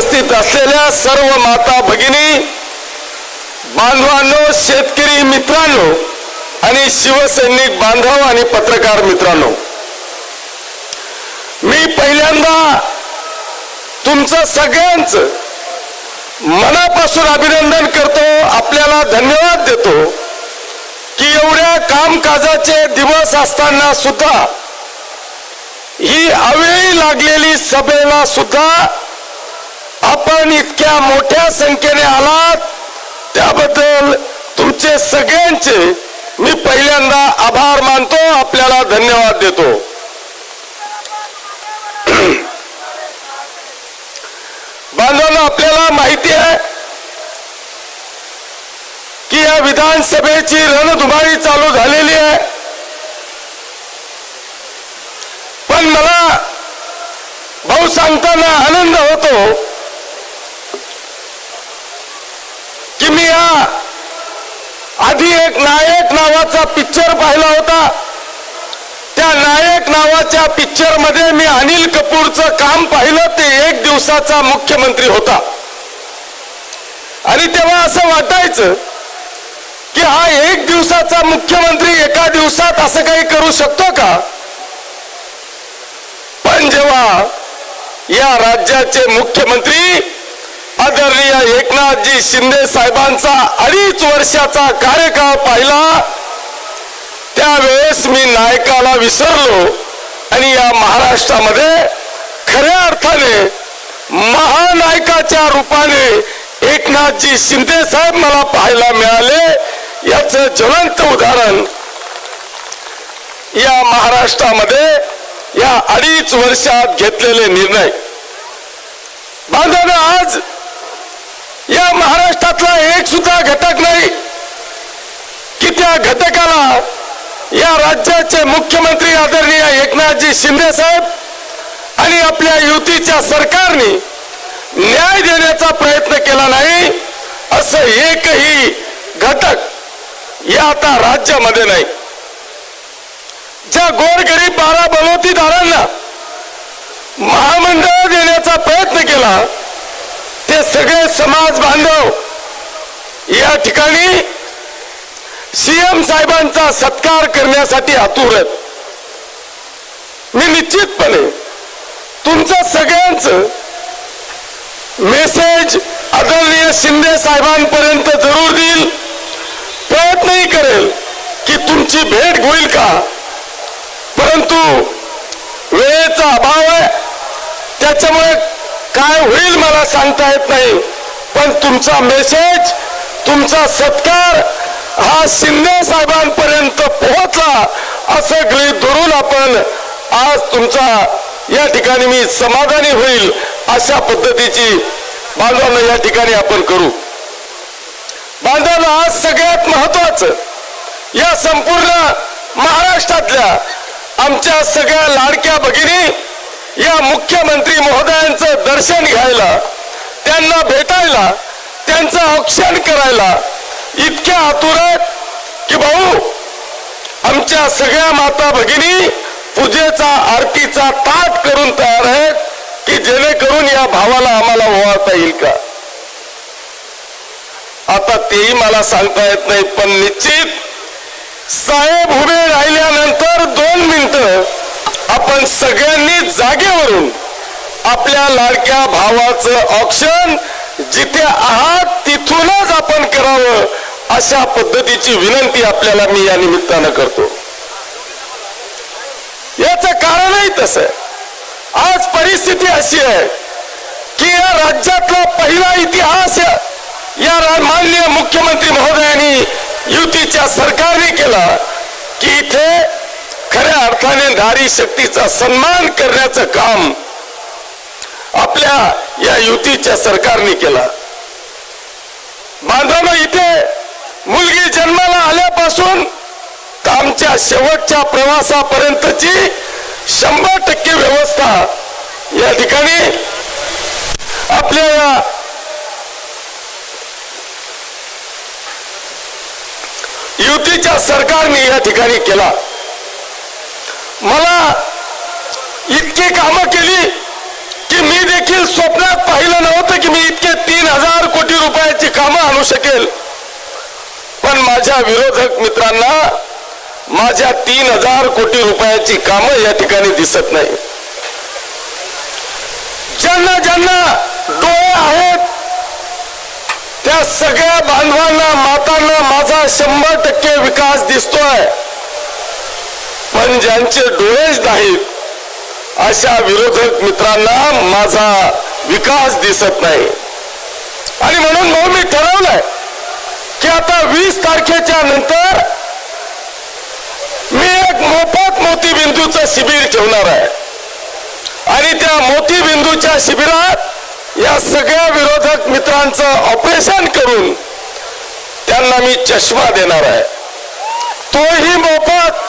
उपस्थित असलेल्या सर्व माता भगिनी बांधवांनो शेतकरी मित्रांनो आणि शिवसैनिक बांधव आणि पत्रकार मित्रांनो मी पहिल्यांदा तुमचं सगळ्यांच मनापासून अभिनंदन करतो आपल्याला धन्यवाद देतो की एवढ्या कामकाजाचे दिवस असताना सुद्धा ही अवेळी लागलेली सभेला सुद्धा आपण इतक्या मोठ्या संख्येने आलात त्याबद्दल तुमचे सगळ्यांचे मी पहिल्यांदा आभार मानतो आपल्याला धन्यवाद देतो. बांधवांना आपल्याला माहिती आहे की या विधानसभेची रणधुमाळी चालू झालेली आहे. पण मला भाऊ सांगताना आनंद होतो की मी या आधी एक नायक नावाचा पिक्चर पाहिला होता. त्या नायक नावाच्या पिक्चरमध्ये मी अनिल कपूरचं काम पाहिलं. ते एक दिवसाचा मुख्यमंत्री होता. आणि तेव्हा असं वाटायचं की हा एक दिवसाचा मुख्यमंत्री एका दिवसात असं काही करू शकतो का? पण जेव्हा या राज्याचे मुख्यमंत्री आदरणीय एकनाथजी शिंदे साहेबांचा अडीच वर्षाचा कार्यकाळ पाहिला. त्यावेळेस मी नायकाला विसरलो आणि या महाराष्ट्रामध्ये खऱ्या अर्थाने महानायकाच्या रूपाने एकनाथजी शिंदे साहेब मला पाहायला मिळाले. याच ज्वलंत उदाहरण या महाराष्ट्रामध्ये या अडीच वर्षात घेतलेले निर्णय. बांधवांनो आज या महाराष्ट्रातला एक सुद्धा घटक नाही की त्या घटकाला या राज्याचे मुख्यमंत्री आदरणीय एकनाथजी शिंदे साहेब आणि आपल्या युतीच्या सरकारने न्याय देण्याचा प्रयत्न केला नाही असं एकही घटक या आता राज्यामध्ये नाही. ज्या गोरगरीब बारा बलवतीदारांना महामंडळ देण्याचा प्रयत्न केला सगळे समाज बांधव या ठिकाणी सीएम साहेबांचा सत्कार करण्यासाठी आतुर आहेत. मी निश्चितपणे तुमचं सगळ्यांच मेसेज आदरणीय शिंदे साहेबांपर्यंत जरूर देईल. प्रयत्नही करेल की तुमची भेट होईल का? परंतु वेळेचा अभाव आहे. त्याच्यामुळे काय होईल मला सांगता येत नाही. पण तुमचा मेसेज तुमचा सत्कार हा शिंदे साहेबांपर्यंत पोहोचला असं गृहित धरून आपण आज तुमचा या ठिकाणी मी समाधानी होईल अशा पद्धतीची बांधवांना या ठिकाणी आपण करू. बांधवांना आज सगळ्यात महत्वाचं या संपूर्ण महाराष्ट्रातल्या आमच्या सगळ्या लाडक्या भगिनी या मुख्यमंत्री महोदयांचं दर्शन घ्यायला त्यांना भेटायला त्यांचं औक्षण करायला इतक्या आतुरात की भाऊ आमच्या सगळ्या माता भगिनी पूजेचा आरतीचा ताट करून तयार आहेत की जेणेकरून या भावाला आम्हाला ओवाळता येईल का? आता तेही मला सांगता येत नाही पण निश्चित साहेब उभे राहिल्यानंतर दोन मिनिटं आपण सगळ्यांनी जागेवरून आपल्या लाडक्या भावाचं ऑप्शन जिथे आहात तिथूनच आपण करावं अशा पद्धतीची विनंती आपल्याला मी या निमित्तानं करतो. याचं कारणही तसं आहे. आज परिस्थिती अशी आहे की या राज्यातला पहिला इतिहास या माननीय मुख्यमंत्री महोदयांनी युतीच्या सरकारने केला की इथे खऱ्या अर्थाने नारी शक्तीचा सन्मान करण्याचं काम आपल्या या युतीच्या सरकारने केला. बांधवांना इथे मुलगी जन्माला आल्यापासून तर आमच्या शेवटच्या प्रवासापर्यंतची शंभर टक्के व्यवस्था या ठिकाणी आपल्या या युतीच्या सरकारने या ठिकाणी केला. मला इतकी कामं केली की मी देखील स्वप्नात पाहिलं नव्हतं की मी इतके तीन हजार कोटी रुपयाची कामं आणू शकेल. पण माझ्या विरोधक मित्रांना माझ्या तीन हजार कोटी रुपयाची कामं या ठिकाणी दिसत नाही. ज्यांना ज्यांना डोळे आहेत त्या सगळ्या बांधवांना मातांना माझा शंभर टक्के विकास पण ज्यांचे डोळेच नाहीत अशा विरोधक मित्रांना माझा विकास दिसत नाही. आणि म्हणून भाऊ मी ठरवलंय की आता वीस तारखेच्या नंतर मी एक मोफत मोतीबिंदूचं शिबिर ठेवणार आहे. आणि त्या मोतीबिंदूच्या शिबिरात या सगळ्या विरोधक मित्रांचं ऑपरेशन करून त्यांना मी चष्मा देणार आहे. तोही मोफत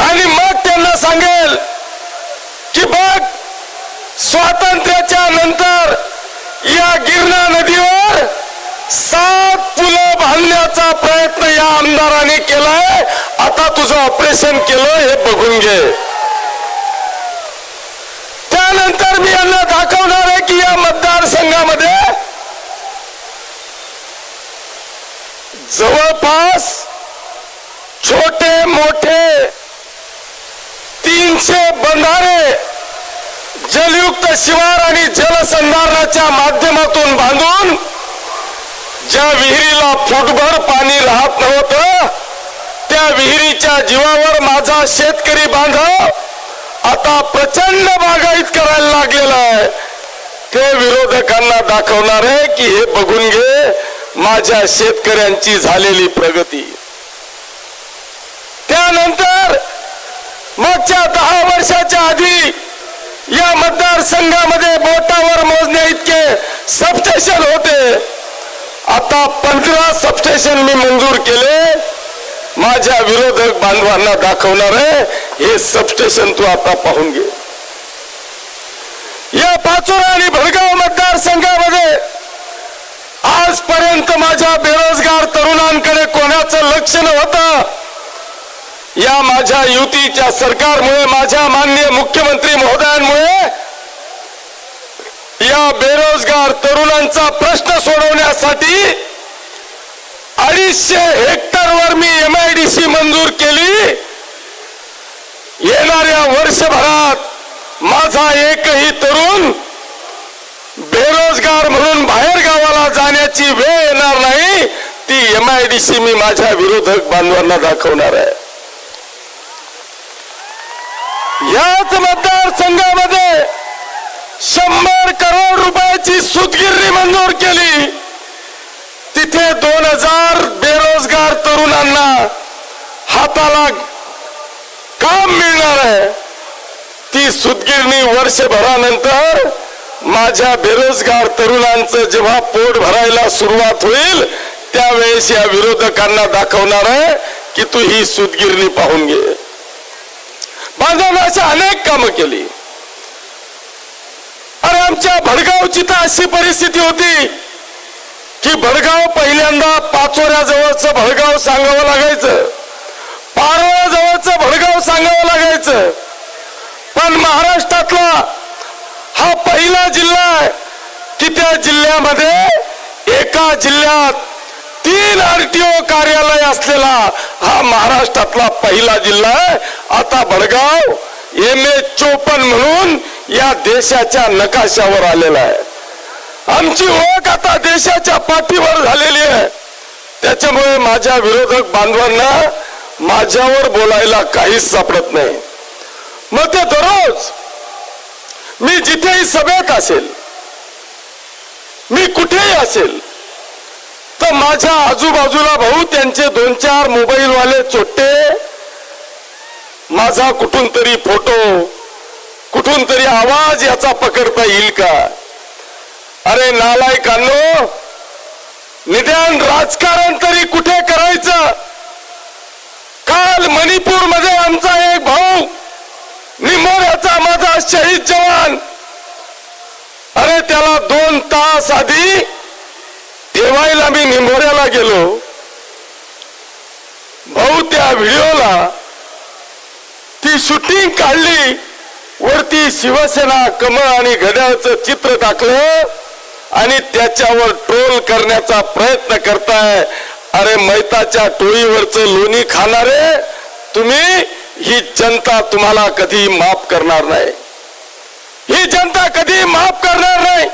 आणि मग त्यांना सांगेल की बघ स्वातंत्र्याच्या नंतर या गिरणा नदीवर सात पुलं बांधण्याचा प्रयत्न या आमदाराने केलाय. आता तुझं ऑपरेशन केलं हे बघून घे. त्यानंतर मी यांना दाखवणार आहे की या मतदारसंघामध्ये जवळपास छोटे मोठे तीनशे बंधारे जलयुक्त शिवार आणि जलसंधारणाच्या माध्यमातून बांधून ज्या विहिरीला फुटभर पाणी राहत नव्हतं त्या विहिरीच्या जीवावर माझा शेतकरी बांधव आता प्रचंड बागायत करायला लागलेला आहे. ते विरोधकांना दाखवणार आहे की हे बघून घे माझ्या शेतकऱ्यांची झालेली प्रगती. त्यानंतर मागच्या दहा वर्षाच्या आधी या मतदारसंघामध्ये बोटावर मोजण्या इतके सबस्टेशन होते. आता पंधरा सबस्टेशन मी मंजूर केले. माझ्या विरोधक बांधवांना दाखवणार आहे. हे सबस्टेशन तू आता पाहून घे. या पाचोरा आणि भडगाव मतदारसंघामध्ये आजपर्यंत माझ्या बेरोजगार तरुणांकडे कोणाचं लक्ष नव्हतं. या माझ्या युतीच्या सरकारमुळे माझ्या माननीय मुख्यमंत्री महोदयांमुळे या बेरोजगार तरुणांचा प्रश्न सोडवण्यासाठी अडीचशे हेक्टरवर मी एम आय डी सी मंजूर केली. येणाऱ्या वर्षभरात माझा एकही तरुण बेरोजगार म्हणून बाहेर गावाला जाण्याची वेळ येणार नाही. ती एम आय डी सी मी माझ्या विरोधक बांधवांना दाखवणार आहे. याच मतदारसंघामध्ये शंभर करोड रुपयाची सुतगिरणी मंजूर केली. तिथे दोन हजार बेरोजगार तरुणांना हाताला काम मिळणार आहे. ती सुतगिरणी वर्षभरानंतर माझ्या बेरोजगार तरुणांचं जेव्हा पोट भरायला सुरुवात होईल त्यावेळेस या विरोधकांना दाखवणार आहे की तू ही सुतगिरणी पाहून घे. बांधवांना अशी अनेक कामं केली. अरे आमच्या भडगावची तर अशी परिस्थिती होती की भडगाव पहिल्यांदा पाचोऱ्या जवळचं भडगाव सांगावं लागायचं. पारोळ्या जवळचं भडगाव सांगावं लागायचं. पण महाराष्ट्रातला हा पहिला जिल्हा आहे की त्या जिल्ह्यामध्ये एका जिल्ह्यात तीन आरटीओ कार्यालय असलेला हा महाराष्ट्रातला पहिला जिल्हा आहे. आता भडगाव एम ए चोपन म्हणून या देशाच्या नकाशावर आलेला आहे. आमची ओळख आता देशाच्या पाठीवर झालेली आहे. त्याच्यामुळे माझ्या विरोधक बांधवांना माझ्यावर बोलायला काहीच सापडत नाही. मग ते दररोज मी जिथेही सभेत असेल मी कुठेही असेल तर माझ्या आजूबाजूला भाऊ त्यांचे दोन चार मोबाईलवाले चोट्टे माझा कुठून तरी फोटो कुठून तरी आवाज याचा पकडता येईल का? अरे नालायकांनो निदान राजकारण तरी कुठे करायचं? काल मणिपूरमध्ये आमचा एक भाऊ निमोऱ्याचा माझा शहीद जवान. अरे त्याला दोन तास आधी जेवायला मी निमोऱ्याला गेलो. भाऊ त्या व्हिडिओला ती शूटिंग काढली. वरती शिवसेना कमळ आणि घड्याळचं चित्र टाकलं आणि त्याच्यावर ट्रोल करण्याचा प्रयत्न करताय. अरे मैताच्या टोळीवरचं लोणी खाणारे तुम्ही ही जनता तुम्हाला कधी माफ करणार नाही. ही जनता कधी माफ करणार नाही.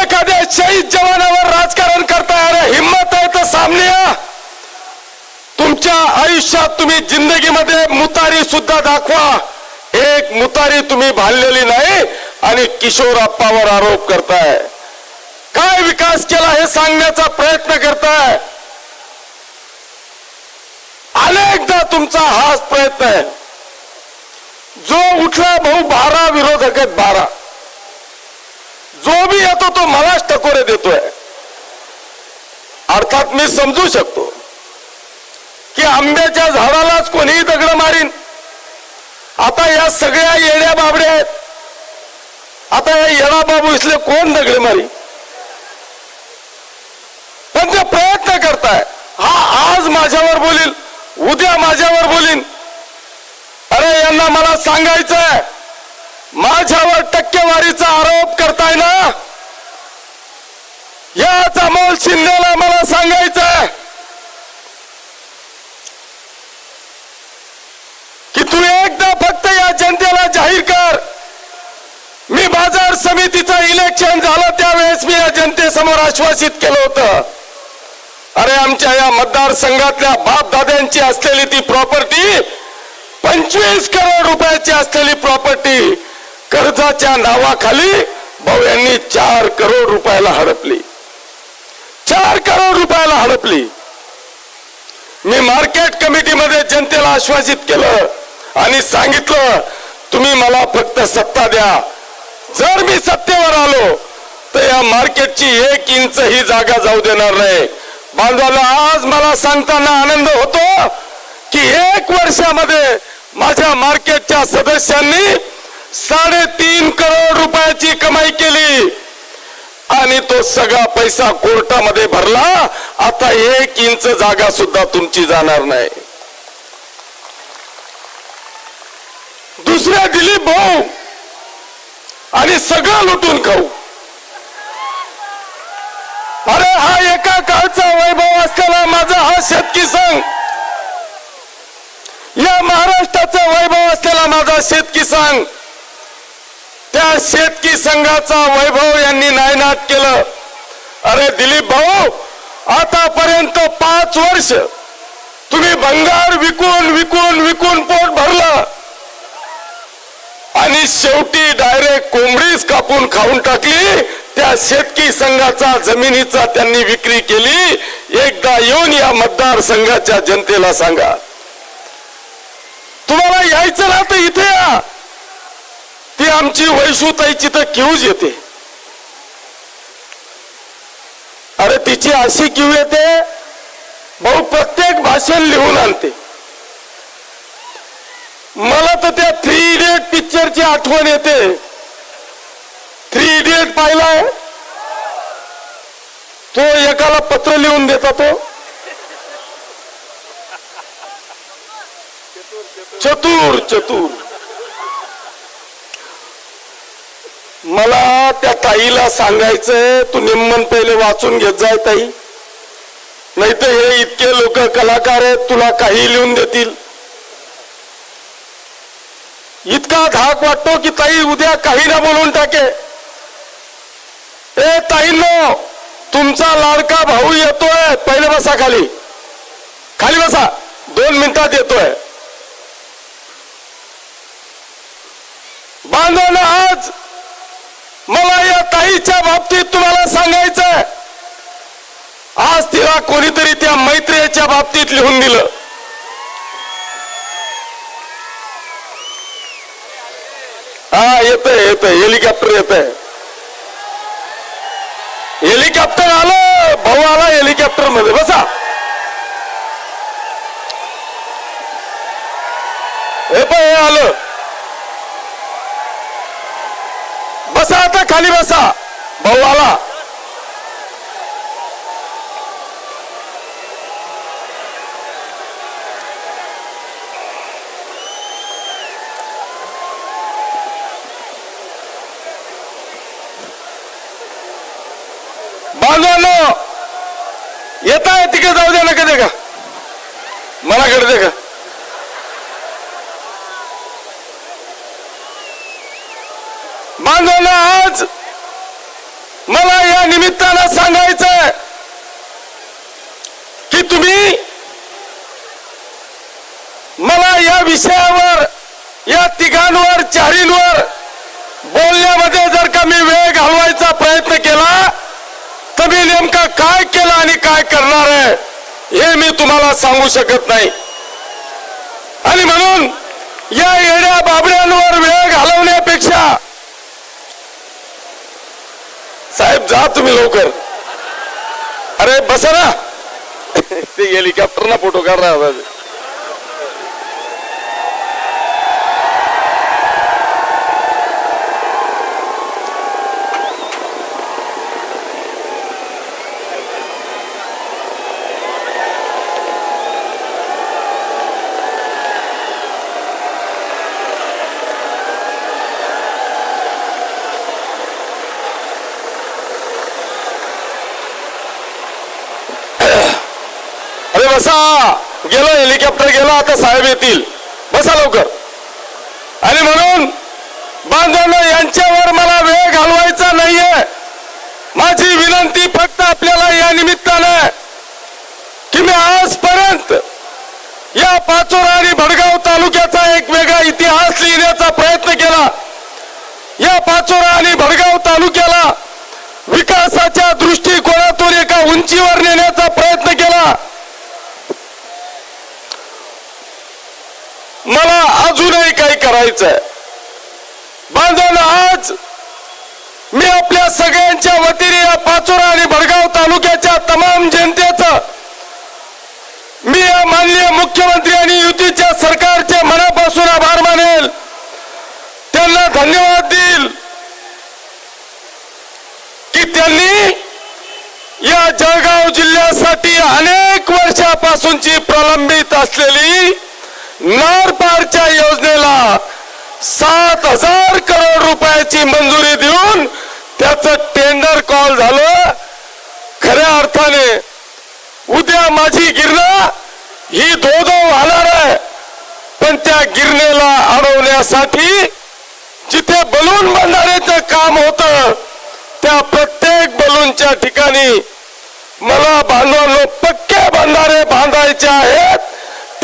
एखाद्या शहीद जवानावर राजकारण करताय अरे हिंमत आहे तर सामने या. तुमच्या आयुष्यात तुम्ही जिंदगीमध्ये मुतारी सुद्धा दाखवा. एक मुतारी तुम्ही भाललेली नाही आणि किशोर आप्पावर आरोप करताय. काय विकास केला हे सांगण्याचा प्रयत्न करताय? अनेकदा तुमचा हाच प्रयत्न आहे. जो उठला भाऊ बारा विरोधक आहेत बारा. जो बी येतो तो मलाच टकोरे देतोय. अर्थात मी समजू शकतो की आंब्याच्या झाडालाच कोणीही दगड मारीन. आता या सगळ्या येड्या बाबड्या आहेत. आता या येडा बाबू इसले कोण दगड मारी पण ते प्रयत्न करताय. हा आज माझ्यावर बोलील उद्या माझ्यावर बोलीन. अरे यांना मला सांगायचंय. माझ्यावर टक्केवारीचा आरोप करताय ना? याच अमोल शिंदेला मला सांगायचं की तू एकदा फक्त या जनतेला जाहीर कर. मी बाजार समितीचं इलेक्शन झालं त्यावेळेस मी या जनतेसमोर आश्वासित केलं होतं. अरे आमच्या या मतदारसंघातल्या बाप दाद्यांची असलेली ती प्रॉपर्टी पंचवीस करोड रुपयाची असलेली प्रॉपर्टी कर्जाच्या नावाखाली भाऊ यांनी चार करोड रुपयाला हडपली. चार करोड रुपयाला हडपली. मी मार्केट कमिटीमध्ये जनतेला आश्वासित केलं आणि सांगितलं तुम्ही मला फक्त सत्ता द्या. जर मी सत्तेवर आलो तर या मार्केटची एक इंच ही जागा जाऊ देणार नाही. बांधवाला आज मला सांगताना आनंद होतो की एक वर्षामध्ये माझ्या मार्केटच्या सदस्यांनी साडेतीन करोड रुपयाची कमाई केली. आणि तो सगळा पैसा कोर्टामध्ये भरला. आता एक इंच जागा सुद्धा तुमची जाणार नाही. दुसऱ्या दिलीप भाऊ आणि सगळं लुटून खाऊ. अरे हा एका काळचा वैभव असलेला माझा हा शेतकी संघ. या महाराष्ट्राचा वैभव असलेला माझा शेतकी संघ. त्या शेतकी संघाचा वैभव यांनी नायनाट केलं. अरे दिलीप भाऊ आतापर्यंत पाच वर्ष तुम्ही भंगार विकून विकून विकून पोट भरलं. आणि शेवटी डायरेक्ट कोंबडीच कापून खाऊन टाकली. त्या शेतकी संघाचा जमिनीचा त्यांनी विक्री केली. एकदा येऊन या मतदारसंघाच्या जनतेला सांगा. तुम्हाला यायचं ना तर इथे या. आमची वैशुताईची तर किवज येते. अरे तिची अशी किव येते भाऊ प्रत्येक भाषेत लिहून आणते. मला तर त्या थ्री इडियट पिक्चरची आठवण येते. थ्री इडियट पाहिलाय. तो एकाला पत्र लिहून देता तो. चतुर चतुर. मला त्या ताईला सांगायचंय तू निम्मन पहिले वाचून घेत जाय ताई. नाही तर हे इतके लोक कलाकार आहेत तुला काही लिहून देतील. इतका धाक वाटतो की ताई उद्या काही ना बोलून टाके. ए ताईंनो तुमचा लाडका भाऊ येतोय. पहिले बसा खाली. खाली बसा. दोन मिनिटात येतोय. बांधवानं आज. मला या ताईच्या बाबतीत तुम्हाला सांगायचंय. आज तिला कोणीतरी त्या मैत्रीच्या बाबतीत लिहून दिलं. हा येतंय येतंय हेलिकॉप्टर येतंय. हेलिकॉप्टर आलं भाऊ आला हेलिकॉप्टरमध्ये बसा. हे पण हे आलं. बसा आता खाली बसा. भाऊ आला. बांधवांनो येत आहे तिकडे जाऊ द्या ना कधी का मला कडे का तिघांवर चारींवर बोलण्यामध्ये जर का मी वेळ घालवायचा प्रयत्न केला तर मी नेमका काय केलं आणि काय करणार आहे हे मी तुम्हाला सांगू शकत नाही. आणि म्हणून या येड्या बाबड्यांवर वेळ घालवण्यापेक्षा साहेब जा तुम्ही लवकर. अरे बसा ना. ते हेलिकॉप्टरना फोटो काढणार बसा. गेलो हेलिकॉप्टर गेला आता साहेब येतील. बसा लवकर. आणि म्हणून बांधवांनो यांच्यावर मला वेळ घालवायचा नाहीये. माझी विनंती फक्त आपल्याला या निमित्तानं की मी आजपर्यंत या पाचोरा आणि भडगाव तालुक्याचा एक वेगळा इतिहास लिहिण्याचा प्रयत्न केला. या पाचोरा आणि भडगाव तालुक्याला विकासाच्या दृष्टिकोनातून एका उंचीवर नेण्याचा प्रयत्न केला मला अजूनही काही करायचंय. बांधवांना आज मी आपल्या सगळ्यांच्या वतीने या पाचोरा आणि भडगाव तालुक्याच्या तमाम जनतेच मी या माननीय मुख्यमंत्री आणि युतीच्या सरकारचे मनापासून आभार मानेल. त्यांना धन्यवाद देईल की त्यांनी या जळगाव जिल्ह्यासाठी अनेक वर्षापासूनची प्रलंबित असलेली ना नारपारच्या योजनेला सात हजार करोड रुपयाची मंजुरी देऊन त्याच टेंडर कॉल झालं. खऱ्या अर्थाने उद्या माझी गिरणा ही धो धो वाहणार आहे. पण त्या गिरणेला अडवण्यासाठी जिथे बलून बांधण्याचं काम होतं त्या प्रत्येक बलूनच्या ठिकाणी मला बांधवांनो पक्के बांधारे बांधायचे आहेत.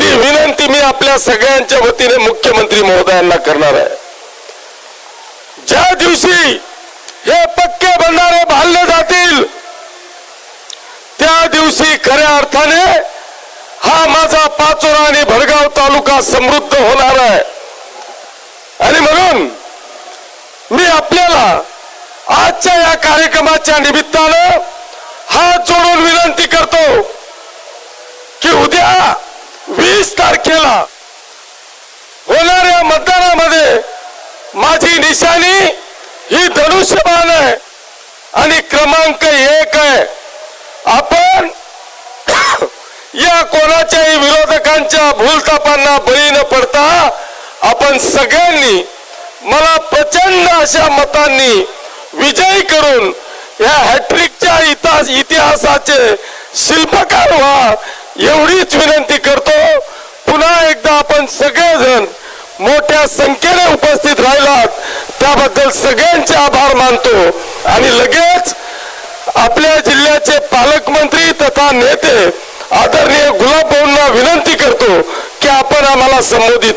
ही विनंती मी आपल्या सगळ्यांच्या वतीने मुख्यमंत्री महोदयांना करणार आहे. ज्या दिवशी हे पक्के बंधारे बांधले जातील त्या दिवशी खऱ्या अर्थाने हा माझा पाचोरा आणि भडगाव तालुका समृद्ध होणार आहे. आणि म्हणून मी आपल्याला आजच्या या कार्यक्रमाच्या निमित्तानं हात जोडून विनंती करतो की उद्या वीस तारखेला होणाऱ्या मतदानामध्ये माझी निशाणी ही धनुष्यबाण आहे आणि क्रमांक एक आहे. आपण या कोणाच्याही विरोधकांच्या भूलतापांना बळी न पडता आपण सगळ्यांनी मला प्रचंड अशा मतांनी विजयी करून या हॅट्रिकच्या इतिहास इतिहासाचे शिल्पकार व्हा एवढीच विनंती करतो पुन्हा एकदा आपण सगळेजण मोठ्या संख्येने उपस्थित राहिलात त्याबद्दल सगळ्यांचे आभार मानतो. आणि लगेच आपल्या जिल्ह्याचे पालकमंत्री तथा नेते आदरणीय गुलाबभाऊंना विनंती करतो की आपण आम्हाला संबोधित